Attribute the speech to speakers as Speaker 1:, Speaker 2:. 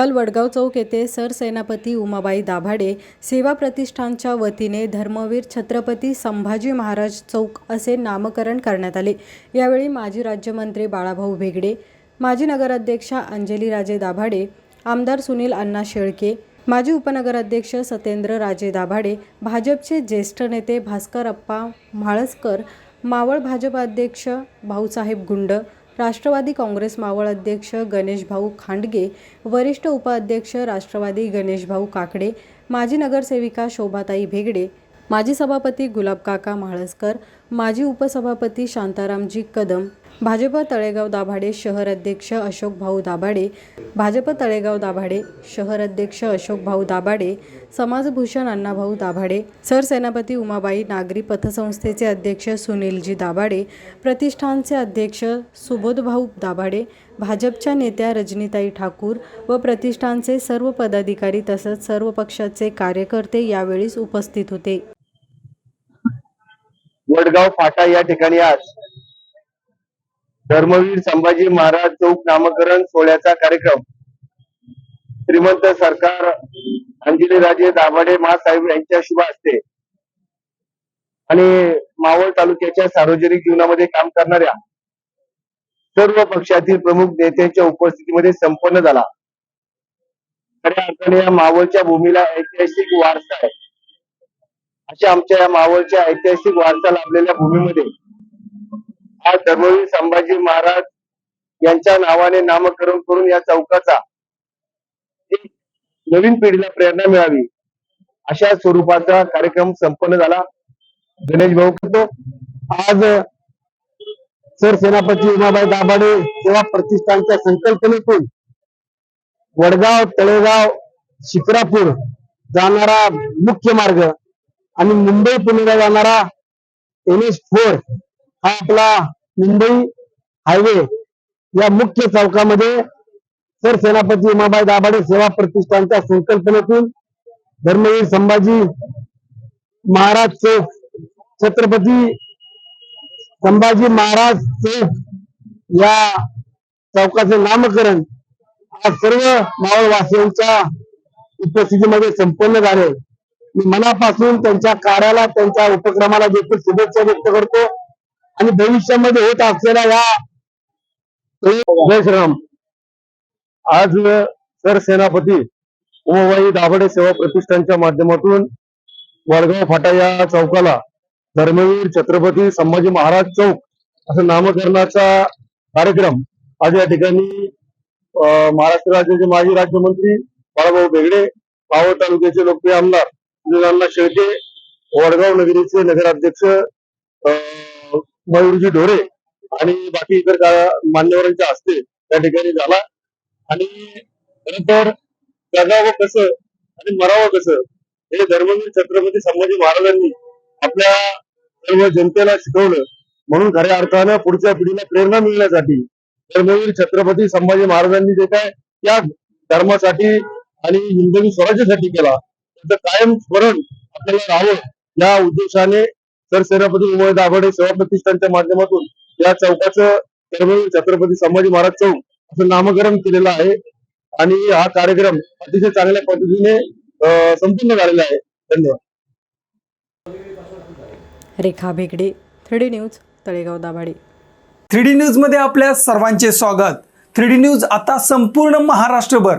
Speaker 1: काल वडगाव चौक येथे सरसेनापती उमाबाई दाभाडे सेवा प्रतिष्ठानच्या वतीने धर्मवीर छत्रपती संभाजी महाराज चौक असे नामकरण करण्यात आले. यावेळी माजी राज्यमंत्री बाळाभाऊ भेगडे माजी नगराध्यक्षा अंजली राजे दाभाडे आमदार सुनील अण्णा शेळके माजी उपनगराध्यक्ष सत्येंद्र राजे दाभाडे भाजपचे ज्येष्ठ नेते भास्कर अप्पा म्हाळसकर मावळ भाजप अध्यक्ष भाऊसाहेब गुंड राष्ट्रवादी काँग्रेस मावळ अध्यक्ष गणेशभाऊ खांडगे वरिष्ठ उपाध्यक्ष राष्ट्रवादी गणेशभाऊ काकडे माजी नगरसेविका शोभाताई भेगडे माजी सभापती गुलाबकाका म्हाळसकर माजी उपसभापती शांतारामजी कदम भाजप तळेगाव दाभाडे शहर अध्यक्ष अशोक भाऊ दाभाडे भाजप तळेगाव दाभाडे शहर अध्यक्ष अशोक भाऊ दाभाडे समाजभूषण अण्णाभाऊ दाभाडे सरसेनापती उमाबाई नागरी पथसंस्थेचे अध्यक्ष सुनीलजी दाभाडे प्रतिष्ठानचे अध्यक्ष सुबोधभाऊ दाभाडे भाजपच्या नेत्या रजनीताई ठाकूर व प्रतिष्ठानचे सर्व पदाधिकारी तसंच सर्व पक्षाचे कार्यकर्ते यावेळी उपस्थित होते.
Speaker 2: वडगाव फाटा या ठिकाणी आज धर्मवीर संभाजी महाराज चौक नामकरण सोहळ्याचा कार्यक्रम. श्रीमंत सरकार अंजली राजे दाभाडे महासाहेब यांच्या शुभ असते. आणि मावळ तालुक्याच्या सार्वजनिक जीवनामध्ये काम करणाऱ्या सर्व पक्षातील प्रमुख नेत्यांच्या उपस्थितीमध्ये संपन्न झाला. खऱ्या अर्थाने या मावळच्या भूमीला ऐतिहासिक वारसा आहे. अशा आमच्या या मावळच्या ऐतिहासिक वारसा लाभलेल्या भूमीमध्ये हा धर्मवीर संभाजी महाराज यांच्या नावाने नामकरण करून या चौकाचा नवीन पिढीला प्रेरणा मिळावी अशा स्वरूपाचा कार्यक्रम संपन्न झाला. गणेश भाऊ करतो. आज सरसेनापती उमाबाई दाभाडे सेवा प्रतिष्ठानच्या संकल्पनेतून वडगाव तळेगाव शिक्रापूर जाणारा मुख्य मार्ग आणि मुंबई पुणेला जाणारा एन एस फोर हा आपला मुंबई हायवे या मुख्य चौकामध्ये सरसेनापती उमाबाई दाभाडे सेवा प्रतिष्ठानच्या संकल्पनेतून धर्मवीर संभाजी महाराज चौक छत्रपती संभाजी महाराज चौक या चौकाचे नामकरण आज सर्व मावळवासियांच्या उपस्थितीमध्ये संपन्न झाले. मी मनापासून त्यांच्या कार्याला त्यांच्या उपक्रमाला देखील शुभेच्छा व्यक्त करतो. आणि भविष्यामध्ये होत असलेला या जय श्रीराम आज सरसेनापती उमाबाई दाभडे सेवा प्रतिष्ठानच्या माध्यमातून वडगाव फाटा या चौकाला धर्मवीर छत्रपती संभाजी महाराज चौक असं नामकरणाचा कार्यक्रम आज या ठिकाणी अं, महाराष्ट्र राज्याचे माजी राज्यमंत्री बाळाभाऊ बेगडे पावळ तालुक्याचे लोकप्रिय आमदार सुनील शेळके वडगाव नगरीचे नगराध्यक्ष अं, मयूरजी ढोरे आणि बाकी इतर का- मान्यवरांच्या हस्ते त्या ठिकाणी झाला. आणि नंतर तर जगावं कसं आणि मरावं कसं हे धर्मवीर छत्रपती संभाजी महाराजांनी आपल्या सर्व जनतेला शिकवलं. म्हणून खऱ्या अर्थानं पुढच्या पिढीला प्रेरणा मिळण्यासाठी धर्मवीर छत्रपती संभाजी महाराजांनी जे काय त्या धर्मासाठी आणि हिंदवी स्वराज्यासाठी केला त्याचं कायम स्मरण आपल्याला राहावं या उद्देशाने सरसेनापती उमय दाभाडे सेवा प्रतिष्ठानच्या माध्यमातून या चौकाचं छत्रपती संभाजी महाराज चौक असं नामकरण केलेलं आहे. आणि हा कार्यक्रम अतिशय चांगल्या पद्धतीने संपूर्ण झालेला आहे. धन्यवाद.
Speaker 1: Rekha Bhegade three news Talegaon Dabhade.
Speaker 3: Three D न्यूजमध्ये आपल्या सर्वांचे स्वागत. थ्री डी न्यूज आता संपूर्ण महाराष्ट्रभर.